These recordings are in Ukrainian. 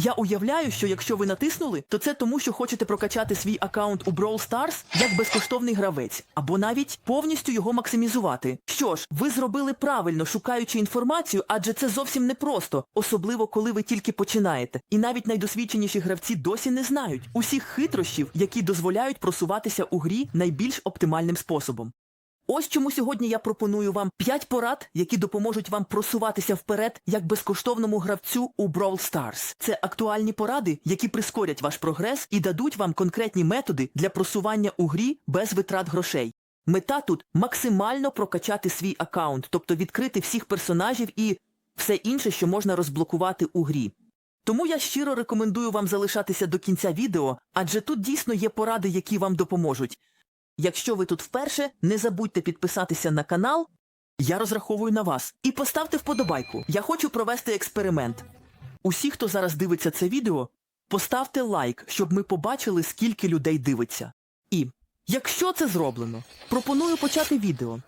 Я уявляю, що якщо ви натиснули, то це тому, що хочете прокачати свій аккаунт у Brawl Stars як безкоштовний гравець, або навіть повністю його максимізувати. Що ж, ви зробили правильно, шукаючи інформацію, адже це зовсім непросто, особливо коли ви тільки починаєте. І навіть найдосвідченіші гравці досі не знають усіх хитрощів, які дозволяють просуватися у грі найбільш оптимальним способом. Ось чому сьогодні я пропоную вам 5 порад, які допоможуть вам просуватися вперед як безкоштовному гравцю у Brawl Stars. Це актуальні поради, які прискорять ваш прогрес і дадуть вам конкретні методи для просування у грі без витрат грошей. Мета тут максимально прокачати свій аккаунт, тобто відкрити всіх персонажів і все інше, що можна розблокувати у грі. Тому я щиро рекомендую вам залишатися до кінця відео, адже тут дійсно є поради, які вам допоможуть. Якщо ви тут вперше, не забудьте підписатися на канал. Я розраховую на вас. І поставте вподобайку. Я хочу провести експеримент. Усі, хто зараз дивиться це відео, поставте лайк, щоб ми побачили, скільки людей дивиться. І, якщо це зроблено, пропоную почати відео.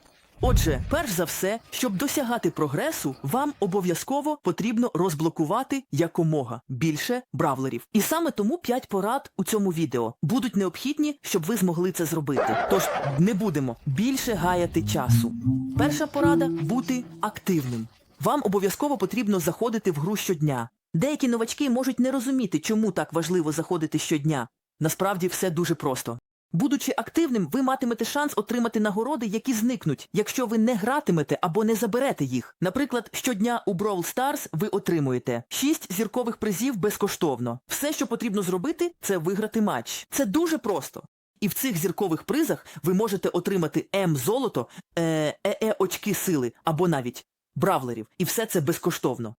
Отже, перш за все, щоб досягати прогресу, вам обов'язково потрібно розблокувати якомога більше бравлерів. І саме тому 5 порад у цьому відео будуть необхідні, щоб ви змогли це зробити. Тож не будемо більше гаяти часу. Перша порада бути активним. Вам обов'язково потрібно заходити в гру щодня. Деякі новачки можуть не розуміти, чому так важливо заходити щодня. Насправді все дуже просто. Будучи активним, ви матимете шанс отримати нагороди, які зникнуть, якщо ви не гратимете або не заберете їх. Наприклад, щодня у Brawl Stars ви отримуєте 6 зіркових призів безкоштовно. Все, що потрібно зробити, це виграти матч. Це дуже просто. І в цих зіркових призах ви можете отримати М-золото, е, е очки сили або навіть бравлерів. І все це безкоштовно.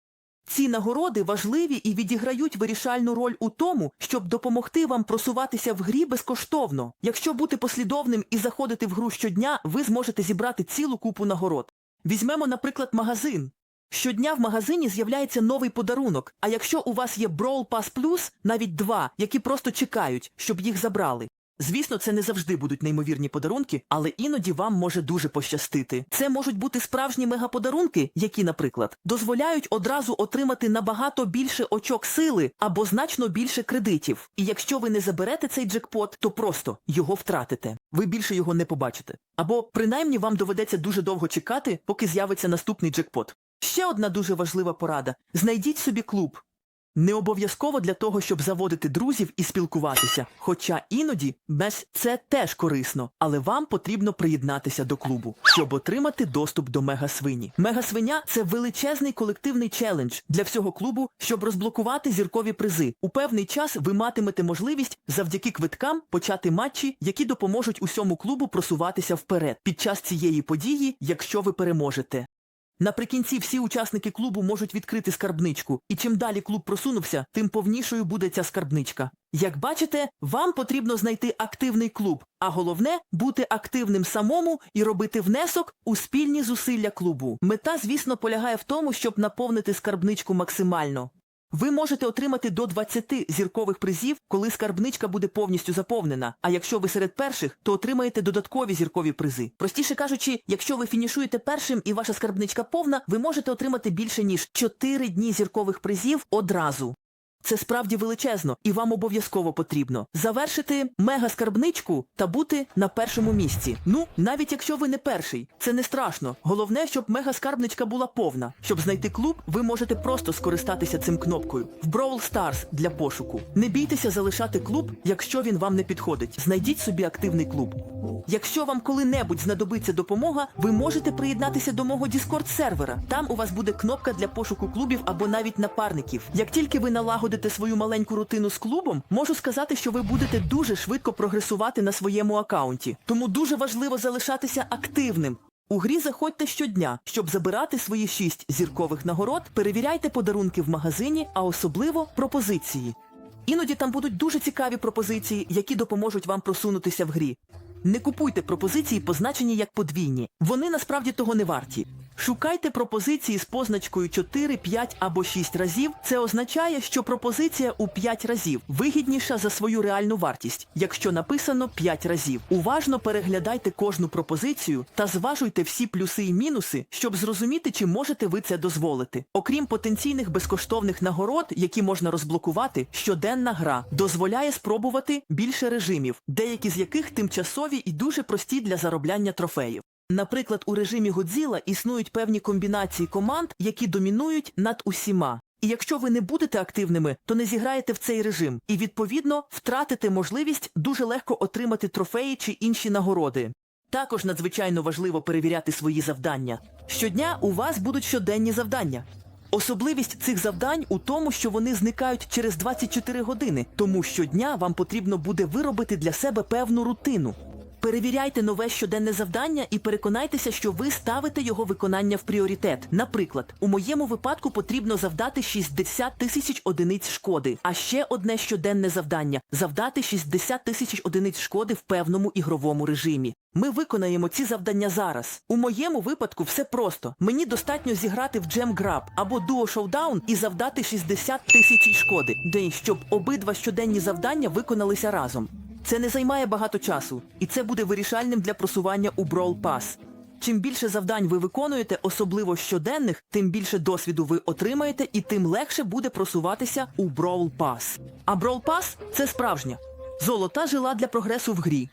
Ці нагороди важливі і відіграють вирішальну роль у тому, щоб допомогти вам просуватися в грі безкоштовно. Якщо бути послідовним і заходити в гру щодня, ви зможете зібрати цілу купу нагород. Візьмемо, наприклад, магазин. Щодня в магазині з'являється новий подарунок, а якщо у вас є Brawl Pass Plus, навіть два, які просто чекають, щоб їх забрали. Звісно, це не завжди будуть неймовірні подарунки, але іноді вам може дуже пощастити. Це можуть бути справжні мегаподарунки, які, наприклад, дозволяють одразу отримати набагато більше очок сили або значно більше кредитів. І якщо ви не заберете цей джекпот, то просто його втратите. Ви більше його не побачите. Або принаймні вам доведеться дуже довго чекати, поки з'явиться наступний джекпот. Ще одна дуже важлива порада: знайдіть собі клуб. Не обов'язково для того, щоб заводити друзів і спілкуватися. Хоча іноді без це теж корисно, але вам потрібно приєднатися до клубу, щоб отримати доступ до мегасвині. Мегасвиня це величезний колективний челендж для всього клубу, щоб розблокувати зіркові призи. У певний час ви матимете можливість завдяки квиткам почати матчі, які допоможуть усьому клубу просуватися вперед під час цієї події, якщо ви переможете. Наприкінці всі учасники клубу можуть відкрити скарбничку, і чим далі клуб просунувся, тим повнішою буде ця скарбничка. Як бачите, вам потрібно знайти активний клуб, а головне бути активним самому і робити внесок у спільні зусилля клубу. Мета, звісно, полягає в тому, щоб наповнити скарбничку максимально. Ви можете отримати до 20 зіркових призів, коли скарбничка буде повністю заповнена. А якщо ви серед перших, то отримаєте додаткові зіркові призи. Простіше кажучи, якщо ви фінішуєте першим і ваша скарбничка повна, ви можете отримати більше ніж 4 дні зіркових призів одразу. Це справді величезно, і вам обов'язково потрібно завершити мега-скарбничку та бути на першому місці. Ну, навіть якщо ви не перший, це не страшно. Головне, щоб мега-скарбничка була повна. Щоб знайти клуб, ви можете просто скористатися цим кнопкою в Brawl Stars для пошуку. Не бійтеся залишати клуб, якщо він вам не підходить. Знайдіть собі активний клуб. Якщо вам коли-небудь знадобиться допомога, ви можете приєднатися до мого Discord сервера. Там у вас буде кнопка для пошуку клубів або навіть напарників. Як тільки ви налагодите свою маленьку рутину з клубом, можу сказати, що ви будете дуже швидко прогресувати на своєму акаунті. Тому дуже важливо залишатися активним. У грі заходьте щодня, щоб забирати свої шість зіркових нагород, перевіряйте подарунки в магазині, а особливо пропозиції. Іноді там будуть дуже цікаві пропозиції, які допоможуть вам просунутися в грі. Не купуйте пропозиції, позначені як подвійні. Вони насправді того не варті. Шукайте пропозиції з позначкою 4, 5 або 6 разів. Це означає, що пропозиція у 5 разів вигідніша за свою реальну вартість, якщо написано 5 разів. Уважно переглядайте кожну пропозицію та зважуйте всі плюси і мінуси, щоб зрозуміти, чи можете ви це дозволити. Окрім потенційних безкоштовних нагород, які можна розблокувати, щоденна гра дозволяє спробувати більше режимів, деякі з яких тимчасові і дуже прості для заробляння трофеїв. Наприклад, у режимі Годзіла існують певні комбінації команд, які домінують над усіма. І якщо ви не будете активними, то не зіграєте в цей режим і, відповідно, втратите можливість дуже легко отримати трофеї чи інші нагороди. Також надзвичайно важливо перевіряти свої завдання. Щодня у вас будуть щоденні завдання. Особливість цих завдань у тому, що вони зникають через 24 години, тому щодня вам потрібно буде виробити для себе певну рутину. Перевіряйте нове щоденне завдання і переконайтеся, що ви ставите його виконання в пріоритет. Наприклад, у моєму випадку потрібно завдати 60 тисяч одиниць шкоди, а ще одне щоденне завдання завдати 60 тисяч одиниць шкоди в певному ігровому режимі. Ми виконаємо ці завдання зараз. У моєму випадку все просто. Мені достатньо зіграти в Jam Grab або Duo Showdown і завдати 60 тисяч шкоди, де щоб обидва щоденні завдання виконалися разом. Це не займає багато часу, і це буде вирішальним для просування у Brawl Pass. Чим більше завдань ви виконуєте, особливо щоденних, тим більше досвіду ви отримаєте і тим легше буде просуватися у Brawl Pass. А Brawl Pass – це справжня. Золота жила для прогресу в грі.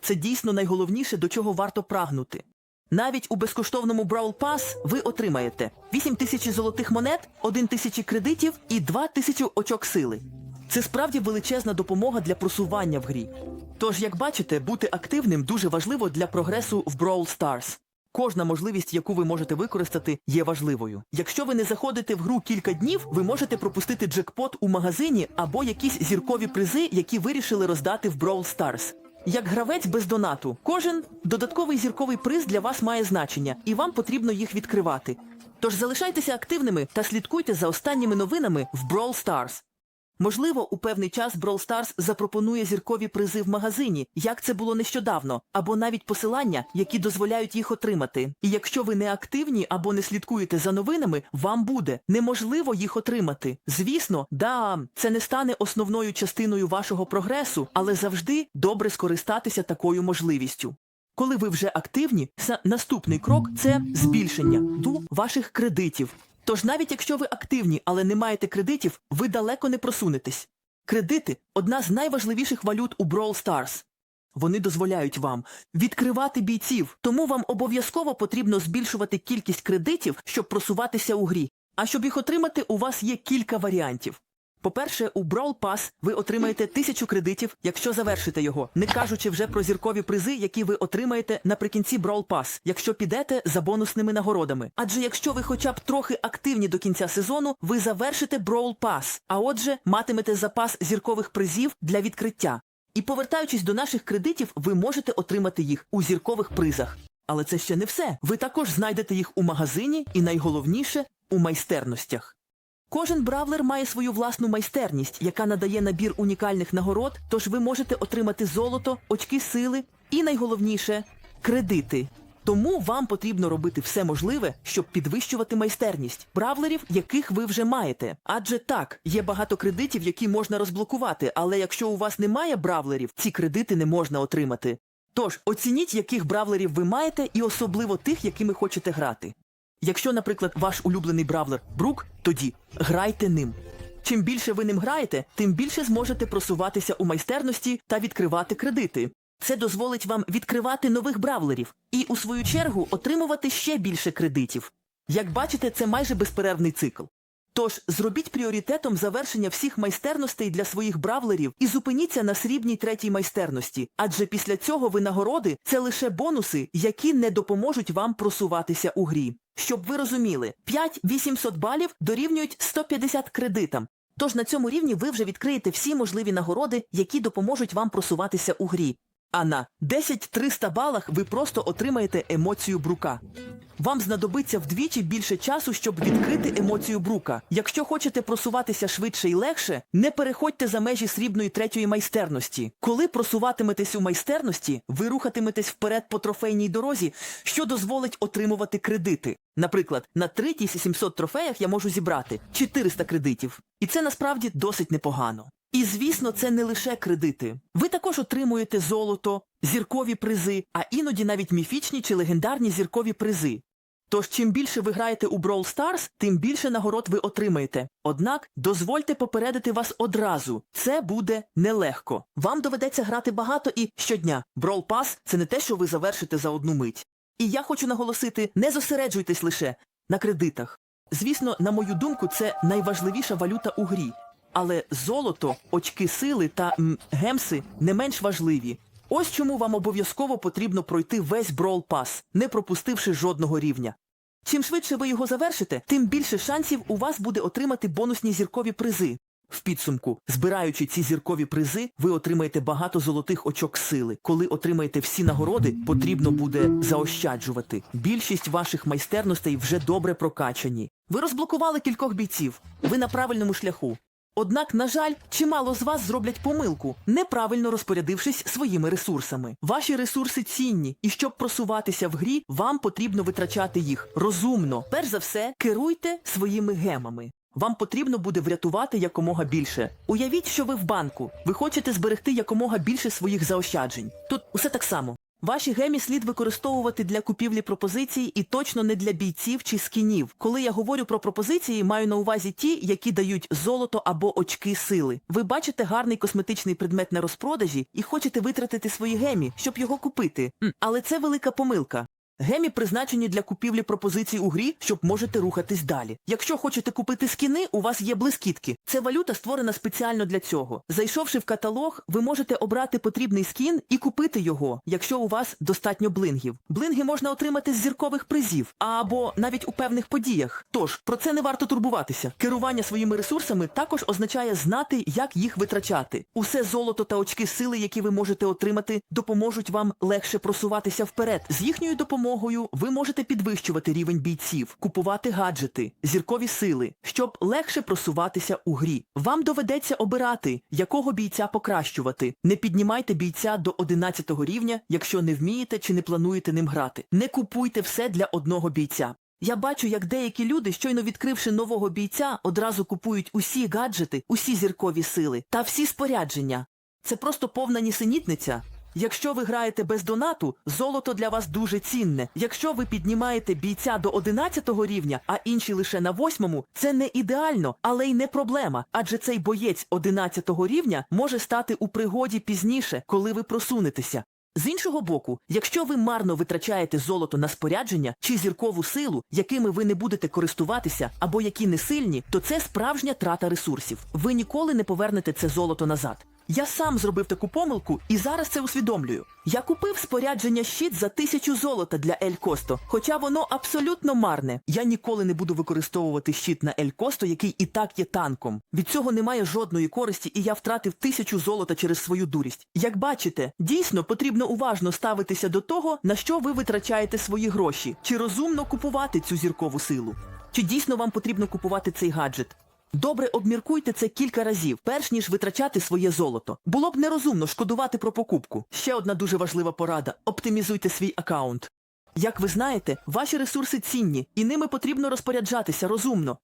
Це дійсно найголовніше, до чого варто прагнути. Навіть у безкоштовному Brawl Pass ви отримаєте 8 тисяч золотих монет, 1 тисячі кредитів і 2 тисячі очок сили. Це справді величезна допомога для просування в грі. Тож, як бачите, бути активним дуже важливо для прогресу в Brawl Stars. Кожна можливість, яку ви можете використати, є важливою. Якщо ви не заходите в гру кілька днів, ви можете пропустити джекпот у магазині або якісь зіркові призи, які вирішили роздати в Brawl Stars. Як гравець без донату, кожен додатковий зірковий приз для вас має значення, і вам потрібно їх відкривати. Тож залишайтеся активними та слідкуйте за останніми новинами в Brawl Stars. Можливо, у певний час Brawl Stars запропонує зіркові призи в магазині, як це було нещодавно, або навіть посилання, які дозволяють їх отримати. І якщо ви не активні або не слідкуєте за новинами, вам буде неможливо їх отримати. Звісно, да, це не стане основною частиною вашого прогресу, але завжди добре скористатися такою можливістю. Коли ви вже активні, наступний крок це збільшення ду ваших кредитів. Тож навіть якщо ви активні, але не маєте кредитів, ви далеко не просунетесь. Кредити одна з найважливіших валют у Brawl Stars. Вони дозволяють вам відкривати бійців, тому вам обов'язково потрібно збільшувати кількість кредитів, щоб просуватися у грі. А щоб їх отримати, у вас є кілька варіантів. По-перше, у Brawl Pass ви отримаєте тисячу кредитів, якщо завершите його, не кажучи вже про зіркові призи, які ви отримаєте наприкінці Brawl Pass, якщо підете за бонусними нагородами. Адже якщо ви хоча б трохи активні до кінця сезону, ви завершите Brawl Pass, а отже, матимете запас зіркових призів для відкриття. І повертаючись до наших кредитів, ви можете отримати їх у зіркових призах. Але це ще не все. Ви також знайдете їх у магазині і найголовніше у майстерностях. Кожен бравлер має свою власну майстерність, яка надає набір унікальних нагород, тож ви можете отримати золото, очки сили і найголовніше кредити. Тому вам потрібно робити все можливе, щоб підвищувати майстерність бравлерів, яких ви вже маєте. Адже так, є багато кредитів, які можна розблокувати, але якщо у вас немає бравлерів, ці кредити не можна отримати. Тож оцініть, яких бравлерів ви маєте, і особливо тих, якими хочете грати. Якщо, наприклад, ваш улюблений бравлер Брук, тоді грайте ним. Чим більше ви ним граєте, тим більше зможете просуватися у майстерності та відкривати кредити. Це дозволить вам відкривати нових бравлерів і, у свою чергу, отримувати ще більше кредитів. Як бачите, це майже безперервний цикл. Тож зробіть пріоритетом завершення всіх майстерностей для своїх бравлерів і зупиніться на срібній третій майстерності, адже після цього винагороди це лише бонуси, які не допоможуть вам просуватися у грі. Щоб ви розуміли, 5-800 балів дорівнюють 150 кредитам. Тож на цьому рівні ви вже відкриєте всі можливі нагороди, які допоможуть вам просуватися у грі. А на 10-300 балах ви просто отримаєте емоцію брука. Вам знадобиться вдвічі більше часу, щоб відкрити емоцію брука. Якщо хочете просуватися швидше і легше, не переходьте за межі срібної третьої майстерності. Коли просуватиметесь у майстерності, ви рухатиметесь вперед по трофейній дорозі, що дозволить отримувати кредити. Наприклад, на 3700 трофеях я можу зібрати 400 кредитів. І це насправді досить непогано. І звісно, це не лише кредити. Ви також отримуєте золото, зіркові призи, а іноді навіть міфічні чи легендарні зіркові призи. Тож чим більше ви граєте у Brawl Stars, тим більше нагород ви отримаєте. Однак дозвольте попередити вас одразу. Це буде нелегко. Вам доведеться грати багато і щодня. Brawl Pass – це не те, що ви завершите за одну мить. І я хочу наголосити, не зосереджуйтесь лише на кредитах. Звісно, на мою думку, це найважливіша валюта у грі. Але золото, очки сили та м, гемси не менш важливі. Ось чому вам обов'язково потрібно пройти весь Brawl Pass, не пропустивши жодного рівня. Чим швидше ви його завершите, тим більше шансів у вас буде отримати бонусні зіркові призи. В підсумку, збираючи ці зіркові призи, ви отримаєте багато золотих очок сили. Коли отримаєте всі нагороди, потрібно буде заощаджувати. Більшість ваших майстерностей вже добре прокачані. Ви розблокували кількох бійців. Ви на правильному шляху. Однак, на жаль, чимало з вас зроблять помилку, неправильно розпорядившись своїми ресурсами. Ваші ресурси цінні, і щоб просуватися в грі, вам потрібно витрачати їх розумно. Перш за все, керуйте своїми гемами. Вам потрібно буде врятувати якомога більше. Уявіть, що ви в банку. Ви хочете зберегти якомога більше своїх заощаджень. Тут усе так само. Ваші гемі слід використовувати для купівлі пропозицій і точно не для бійців чи скінів. Коли я говорю про пропозиції, маю на увазі ті, які дають золото або очки сили. Ви бачите гарний косметичний предмет на розпродажі і хочете витратити свої гемі, щоб його купити. Але це велика помилка. Гемі призначені для купівлі пропозицій у грі, щоб можете рухатись далі. Якщо хочете купити скіни, у вас є блискітки. Це валюта створена спеціально для цього. Зайшовши в каталог, ви можете обрати потрібний скін і купити його, якщо у вас достатньо блингів. Блинги можна отримати з зіркових призів або навіть у певних подіях. Тож про це не варто турбуватися. Керування своїми ресурсами також означає знати, як їх витрачати. Усе золото та очки сили, які ви можете отримати, допоможуть вам легше просуватися вперед. З їхньою допомогою ви можете підвищувати рівень бійців, купувати гаджети, зіркові сили, щоб легше просуватися у грі. Вам доведеться обирати, якого бійця покращувати. Не піднімайте бійця до 11 рівня, якщо не вмієте чи не плануєте ним грати. Не купуйте все для одного бійця. Я бачу, як деякі люди, щойно відкривши нового бійця, одразу купують усі гаджети, усі зіркові сили та всі спорядження. Це просто повна нісенітниця. Якщо ви граєте без донату, золото для вас дуже цінне. Якщо ви піднімаєте бійця до 11 рівня, а інші лише на 8, це не ідеально, але й не проблема. Адже цей боєць 11 рівня може стати у пригоді пізніше, коли ви просунетеся. З іншого боку, якщо ви марно витрачаєте золото на спорядження чи зіркову силу, якими ви не будете користуватися або які не сильні, то це справжня трата ресурсів. Ви ніколи не повернете це золото назад. Я сам зробив таку помилку і зараз це усвідомлюю. Я купив спорядження щит за тисячу золота для Ель Косто, хоча воно абсолютно марне. Я ніколи не буду використовувати щит на Ель Косто, який і так є танком. Від цього немає жодної користі, і я втратив тисячу золота через свою дурість. Як бачите, дійсно потрібно уважно ставитися до того, на що ви витрачаєте свої гроші, чи розумно купувати цю зіркову силу. Чи дійсно вам потрібно купувати цей гаджет? Добре обміркуйте це кілька разів, перш ніж витрачати своє золото. Було б нерозумно шкодувати про покупку. Ще одна дуже важлива порада: оптимізуйте свій аккаунт. Як ви знаєте, ваші ресурси цінні, і ними потрібно розпоряджатися розумно.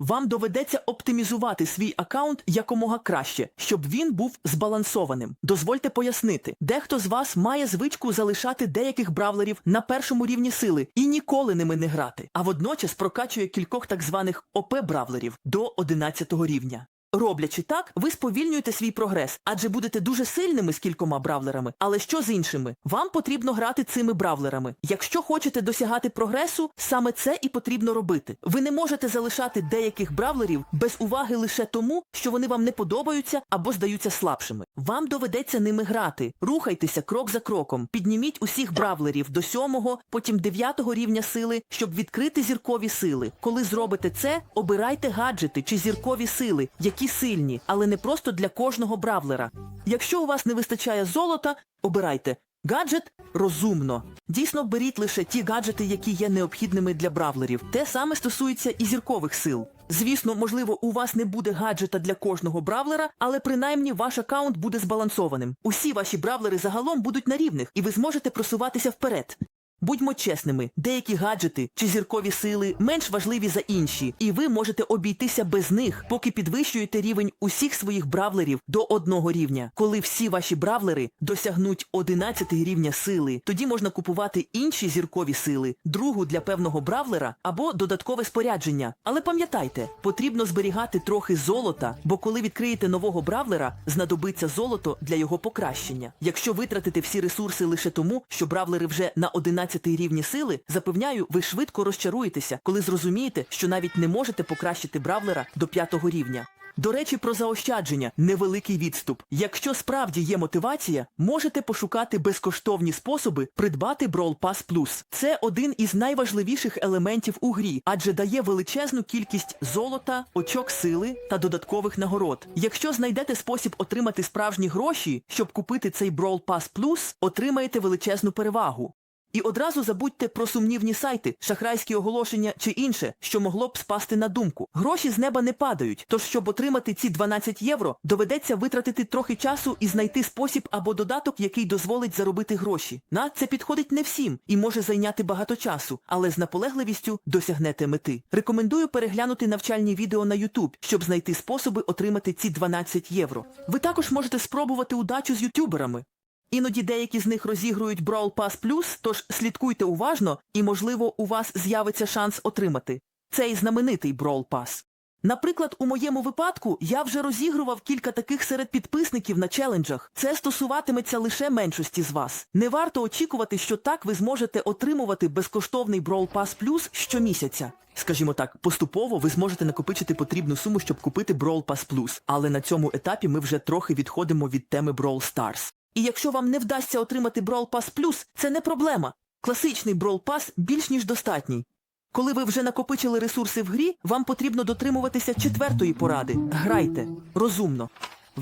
Вам доведеться оптимізувати свій аккаунт якомога краще, щоб він був збалансованим. Дозвольте пояснити, дехто з вас має звичку залишати деяких бравлерів на першому рівні сили і ніколи ними не грати, а водночас прокачує кількох так званих ОП-бравлерів до 11 рівня. Роблячи так, ви сповільнюєте свій прогрес, адже будете дуже сильними з кількома бравлерами. Але що з іншими? Вам потрібно грати цими бравлерами. Якщо хочете досягати прогресу, саме це і потрібно робити. Ви не можете залишати деяких бравлерів без уваги лише тому, що вони вам не подобаються або здаються слабшими. Вам доведеться ними грати. Рухайтеся крок за кроком. Підніміть усіх бравлерів до сьомого, потім дев'ятого рівня сили, щоб відкрити зіркові сили. Коли зробите це, обирайте гаджети чи зіркові сили, які які сильні, але не просто для кожного бравлера. Якщо у вас не вистачає золота, обирайте. Гаджет розумно. Дійсно, беріть лише ті гаджети, які є необхідними для бравлерів. Те саме стосується і зіркових сил. Звісно, можливо, у вас не буде гаджета для кожного бравлера, але принаймні ваш аккаунт буде збалансованим. Усі ваші бравлери загалом будуть на рівних, і ви зможете просуватися вперед. Будьмо чесними, деякі гаджети чи зіркові сили менш важливі за інші, і ви можете обійтися без них, поки підвищуєте рівень усіх своїх бравлерів до одного рівня. Коли всі ваші бравлери досягнуть 11 рівня сили, тоді можна купувати інші зіркові сили, другу для певного бравлера або додаткове спорядження. Але пам'ятайте, потрібно зберігати трохи золота, бо коли відкриєте нового бравлера, знадобиться золото для його покращення. Якщо витратите всі ресурси лише тому, що бравлери вже на 11 рівні сили, запевняю, ви швидко розчаруєтеся, коли зрозумієте, що навіть не можете покращити бравлера до 5 рівня. До речі, про заощадження невеликий відступ. Якщо справді є мотивація, можете пошукати безкоштовні способи придбати Brawl Pass Plus. Це один із найважливіших елементів у грі, адже дає величезну кількість золота, очок сили та додаткових нагород. Якщо знайдете спосіб отримати справжні гроші, щоб купити цей Brawl Pass Plus, отримаєте величезну перевагу. І одразу забудьте про сумнівні сайти, шахрайські оголошення чи інше, що могло б спасти на думку. Гроші з неба не падають, тож щоб отримати ці 12 євро, доведеться витратити трохи часу і знайти спосіб або додаток, який дозволить заробити гроші. На це підходить не всім і може зайняти багато часу, але з наполегливістю досягнете мети. Рекомендую переглянути навчальні відео на YouTube, щоб знайти способи отримати ці 12 євро. Ви також можете спробувати удачу з ютуберами. Іноді деякі з них розігрують Brawl Pass Plus, тож слідкуйте уважно і, можливо, у вас з'явиться шанс отримати цей знаменитий Brawl Pass. Наприклад, у моєму випадку я вже розігрував кілька таких серед підписників на челенджах. Це стосуватиметься лише меншості з вас. Не варто очікувати, що так ви зможете отримувати безкоштовний Brawl Pass Plus щомісяця. Скажімо так, поступово ви зможете накопичити потрібну суму, щоб купити Brawl Pass Plus, але на цьому етапі ми вже трохи відходимо від теми Brawl Stars. І якщо вам не вдасться отримати Brawl Pass Plus, це не проблема. Класичний Brawl Pass більш ніж достатній. Коли ви вже накопичили ресурси в грі, вам потрібно дотримуватися четвертої поради. Грайте розумно.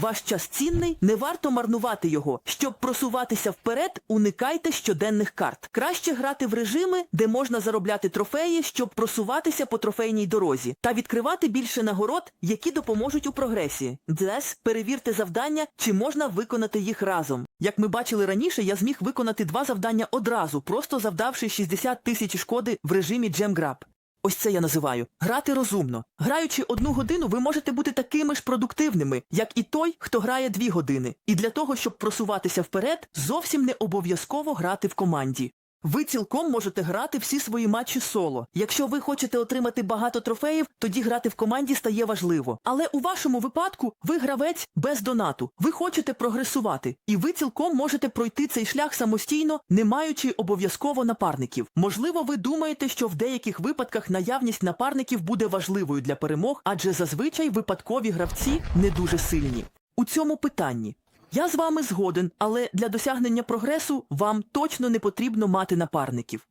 Ваш час цінний, не варто марнувати його. Щоб просуватися вперед, уникайте щоденних карт. Краще грати в режими, де можна заробляти трофеї, щоб просуватися по трофейній дорозі, та відкривати більше нагород, які допоможуть у прогресії. Дес, перевірте завдання, чи можна виконати їх разом. Як ми бачили раніше, я зміг виконати два завдання одразу, просто завдавши 60 тисяч шкоди в режимі джемграб. Ось це я називаю грати розумно. Граючи одну годину, ви можете бути такими ж продуктивними, як і той, хто грає дві години. І для того, щоб просуватися вперед, зовсім не обов'язково грати в команді. Ви цілком можете грати всі свої матчі соло. Якщо ви хочете отримати багато трофеїв, тоді грати в команді стає важливо. Але у вашому випадку ви гравець без донату. Ви хочете прогресувати, і ви цілком можете пройти цей шлях самостійно, не маючи обов'язково напарників. Можливо, ви думаєте, що в деяких випадках наявність напарників буде важливою для перемог, адже зазвичай випадкові гравці не дуже сильні. У цьому питанні я з вами згоден, але для досягнення прогресу вам точно не потрібно мати напарників.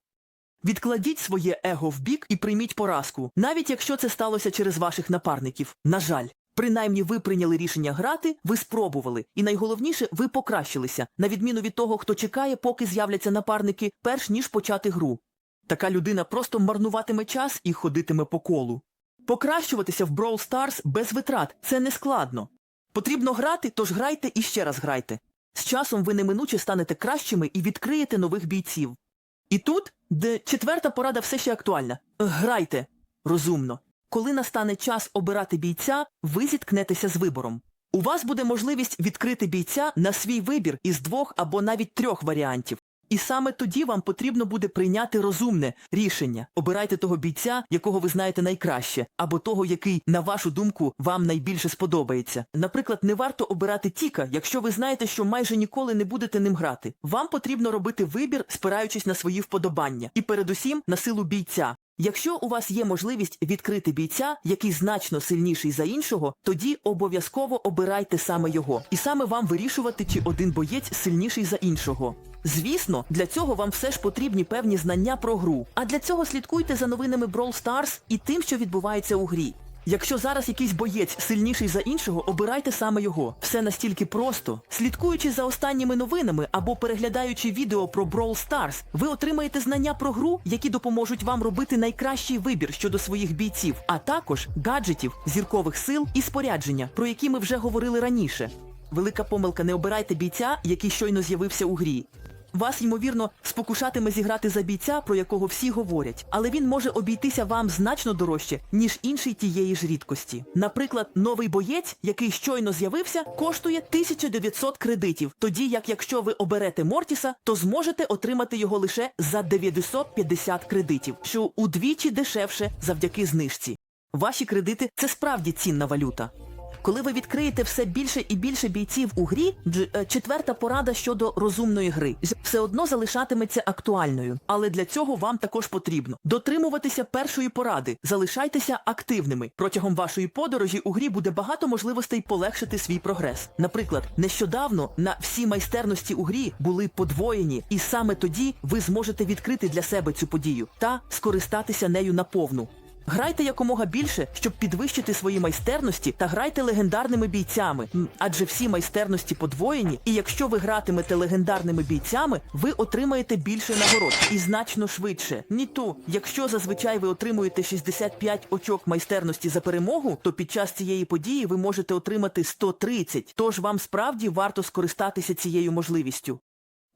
Відкладіть своє его в бік і прийміть поразку, навіть якщо це сталося через ваших напарників. На жаль, принаймні ви прийняли рішення грати, ви спробували, і найголовніше, ви покращилися, на відміну від того, хто чекає, поки з'являться напарники, перш ніж почати гру. Така людина просто марнуватиме час і ходитиме по колу. Покращуватися в Brawl Stars без витрат це не складно. Потрібно грати, тож грайте і ще раз грайте. З часом ви неминуче станете кращими і відкриєте нових бійців. І тут, де четверта порада все ще актуальна. Грайте розумно. Коли настане час обирати бійця, ви зіткнетеся з вибором. У вас буде можливість відкрити бійця на свій вибір із двох або навіть трьох варіантів. І саме тоді вам потрібно буде прийняти розумне рішення. Обирайте того бійця, якого ви знаєте найкраще, або того, який, на вашу думку, вам найбільше сподобається. Наприклад, не варто обирати Тіка, якщо ви знаєте, що майже ніколи не будете ним грати. Вам потрібно робити вибір, спираючись на свої вподобання, і передусім на силу бійця. Якщо у вас є можливість відкрити бійця, який значно сильніший за іншого, тоді обов'язково обирайте саме його. І саме вам вирішувати, чи один боєць сильніший за іншого. Звісно, для цього вам все ж потрібні певні знання про гру. А для цього слідкуйте за новинами Brawl Stars і тим, що відбувається у грі. Якщо зараз якийсь боєць сильніший за іншого, обирайте саме його. Все настільки просто. Слідкуючи за останніми новинами або переглядаючи відео про Brawl Stars, ви отримаєте знання про гру, які допоможуть вам робити найкращий вибір щодо своїх бійців, а також гаджетів, зіркових сил і спорядження, про які ми вже говорили раніше. Велика помилка, не обирайте бійця, який щойно з'явився у грі. Вас, ймовірно, спокушатиме зіграти за бійця, про якого всі говорять, але він може обійтися вам значно дорожче, ніж інший тієї ж рідкості. Наприклад, новий боєць, який щойно з'явився, коштує 1900 кредитів, тоді як якщо ви оберете Мортіса, то зможете отримати його лише за 950 кредитів, що удвічі дешевше завдяки знижці. Ваші кредити це справді цінна валюта. Коли ви відкриєте все більше і більше бійців у грі, е, четверта порада щодо розумної гри все одно залишатиметься актуальною. Але для цього вам також потрібно дотримуватися першої поради, залишайтеся активними. Протягом вашої подорожі у грі буде багато можливостей полегшити свій прогрес. Наприклад, нещодавно на всі майстерності у грі були подвоєні, і саме тоді ви зможете відкрити для себе цю подію та скористатися нею наповну. Грайте якомога більше, щоб підвищити свої майстерності та грайте легендарними бійцями, адже всі майстерності подвоєні, і якщо ви гратимете легендарними бійцями, ви отримаєте більше нагород і значно швидше. Ні то, якщо зазвичай ви отримуєте 65 очок майстерності за перемогу, то під час цієї події ви можете отримати 130, тож вам справді варто скористатися цією можливістю.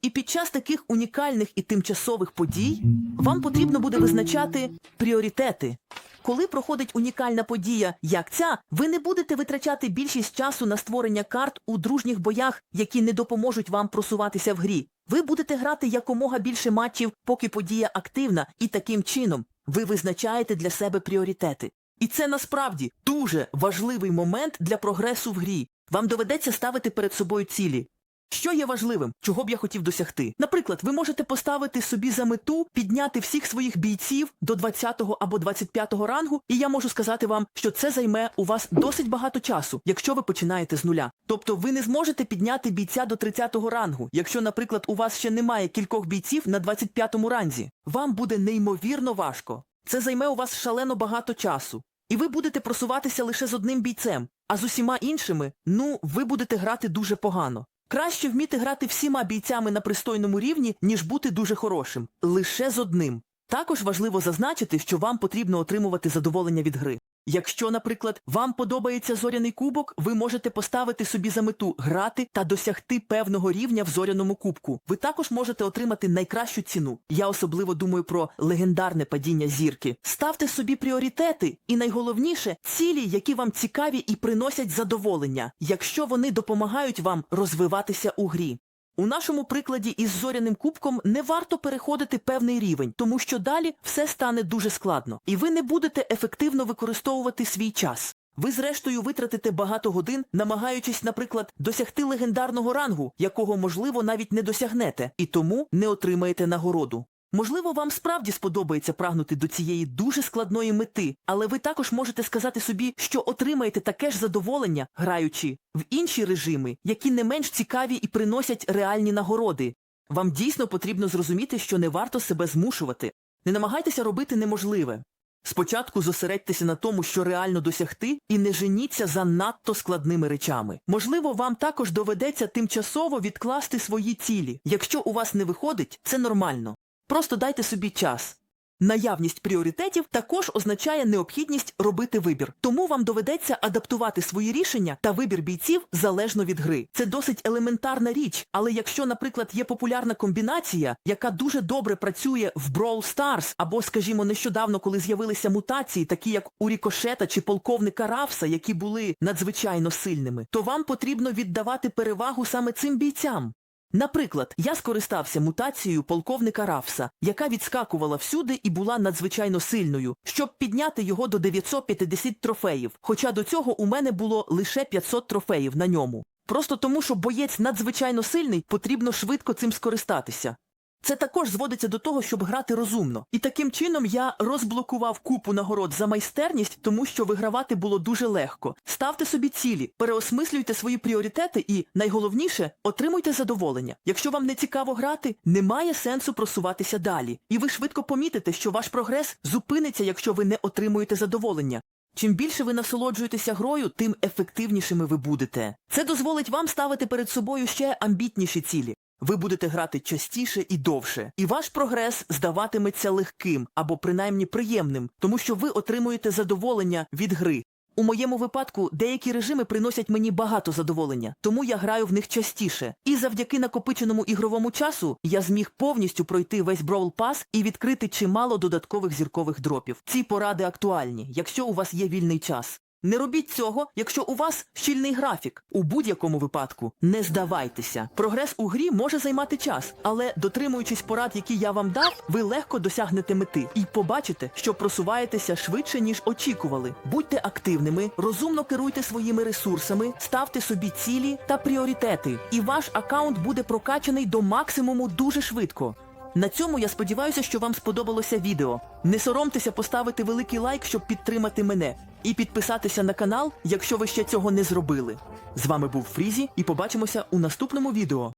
І під час таких унікальних і тимчасових подій вам потрібно буде визначати пріоритети. Коли проходить унікальна подія, як ця, ви не будете витрачати більшість часу на створення карт у дружніх боях, які не допоможуть вам просуватися в грі. Ви будете грати якомога більше матчів, поки подія активна, і таким чином ви визначаєте для себе пріоритети. І це насправді дуже важливий момент для прогресу в грі. Вам доведеться ставити перед собою цілі. Що є важливим, чого б я хотів досягти? Наприклад, ви можете поставити собі за мету підняти всіх своїх бійців до 20 або 25 рангу, і я можу сказати вам, що це займе у вас досить багато часу, якщо ви починаєте з нуля. Тобто ви не зможете підняти бійця до 30-го рангу, якщо, наприклад, у вас ще немає кількох бійців на 25-му ранзі. Вам буде неймовірно важко. Це займе у вас шалено багато часу. І ви будете просуватися лише з одним бійцем, а з усіма іншими, ну, ви будете грати дуже погано. Краще вміти грати всіма бійцями на пристойному рівні, ніж бути дуже хорошим. Лише з одним. Також важливо зазначити, що вам потрібно отримувати задоволення від гри. Якщо, наприклад, вам подобається зоряний кубок, ви можете поставити собі за мету грати та досягти певного рівня в зоряному кубку. Ви також можете отримати найкращу ціну. Я особливо думаю про легендарне падіння зірки. Ставте собі пріоритети і найголовніше цілі, які вам цікаві і приносять задоволення, якщо вони допомагають вам розвиватися у грі. У нашому прикладі із зоряним кубком не варто переходити певний рівень, тому що далі все стане дуже складно, і ви не будете ефективно використовувати свій час. Ви, зрештою, витратите багато годин, намагаючись, наприклад, досягти легендарного рангу, якого, можливо, навіть не досягнете, і тому не отримаєте нагороду. Можливо, вам справді сподобається прагнути до цієї дуже складної мети, але ви також можете сказати собі, що отримаєте таке ж задоволення, граючи в інші режими, які не менш цікаві і приносять реальні нагороди. Вам дійсно потрібно зрозуміти, що не варто себе змушувати. Не намагайтеся робити неможливе. Спочатку зосередьтеся на тому, що реально досягти, і не женіться за надто складними речами. Можливо, вам також доведеться тимчасово відкласти свої цілі. Якщо у вас не виходить, це нормально. Просто дайте собі час. Наявність пріоритетів також означає необхідність робити вибір. Тому вам доведеться адаптувати свої рішення та вибір бійців залежно від гри. Це досить елементарна річ, але якщо, наприклад, є популярна комбінація, яка дуже добре працює в Brawl Stars, або, скажімо, нещодавно, коли з'явилися мутації, такі як у Рікошета чи полковника Равса, які були надзвичайно сильними, то вам потрібно віддавати перевагу саме цим бійцям. Наприклад, я скористався мутацією полковника Рафса, яка відскакувала всюди і була надзвичайно сильною, щоб підняти його до 950 трофеїв, хоча до цього у мене було лише 500 трофеїв на ньому. Просто тому, що боєць надзвичайно сильний, потрібно швидко цим скористатися. Це також зводиться до того, щоб грати розумно. І таким чином я розблокував купу нагород за майстерність, тому що вигравати було дуже легко. Ставте собі цілі, переосмислюйте свої пріоритети і, найголовніше, отримуйте задоволення. Якщо вам не цікаво грати, немає сенсу просуватися далі. І ви швидко помітите, що ваш прогрес зупиниться, якщо ви не отримуєте задоволення. Чим більше ви насолоджуєтеся грою, тим ефективнішими ви будете. Це дозволить вам ставити перед собою ще амбітніші цілі. Ви будете грати частіше і довше, і ваш прогрес здаватиметься легким або принаймні приємним, тому що ви отримуєте задоволення від гри. У моєму випадку деякі режими приносять мені багато задоволення, тому я граю в них частіше. І завдяки накопиченому ігровому часу я зміг повністю пройти весь Brawl Pass і відкрити чимало додаткових зіркових дропів. Ці поради актуальні, якщо у вас є вільний час. Не робіть цього, якщо у вас щільний графік. У будь-якому випадку не здавайтеся. Прогрес у грі може займати час, але дотримуючись порад, які я вам дав, ви легко досягнете мети і побачите, що просуваєтеся швидше, ніж очікували. Будьте активними, розумно керуйте своїми ресурсами, ставте собі цілі та пріоритети, і ваш аккаунт буде прокачаний до максимуму дуже швидко. На цьому я сподіваюся, що вам сподобалося відео. Не соромтеся поставити великий лайк, щоб підтримати мене, і підписатися на канал, якщо ви ще цього не зробили. З вами був Фрізі, і побачимося у наступному відео.